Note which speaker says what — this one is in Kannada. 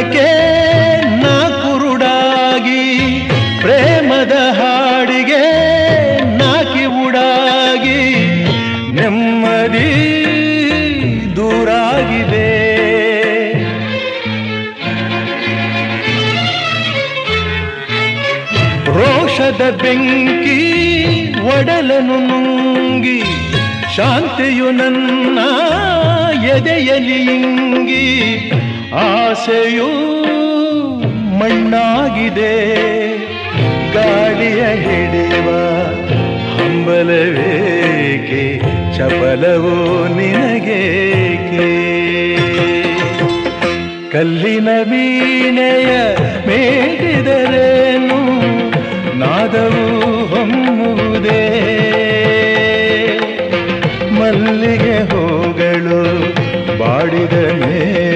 Speaker 1: ಮನಕ್ಕೆ ನಾ ಕುರುಡಾಗಿ ಪ್ರೇಮದ ಹಾಡಿಗೆ ನಾಕಿ ಉಡಾಗಿ, ನೆಮ್ಮದಿ ದೂರಾಗಿದೆ. ರೋಷದ ಬೆಂಕಿ ಒಡಲನು ನುಂಗಿ, ಶಾಂತಿಯು ನನ್ನ ಎದೆಯಲಿ ಇಂಗಿ ಆಸೆಯು ಮಣ್ಣಾಗಿದೆ. ಗಾಳಿಯ ಹಿಡಿಯುವ ಹಂಬಲವೇಕೆ? ಚಪಲವೋ ನಿನಗೇಕೆ? ಕಲ್ಲಿನ ವೀಣೆಯ ಮೇಟಿದರೇನು? ನಾದವು ಹೊಮ್ಮುವುದೇ? ಮಲ್ಲಿಗೆ ಹೂಗಳು ಬಾಡಿದ ಮೇ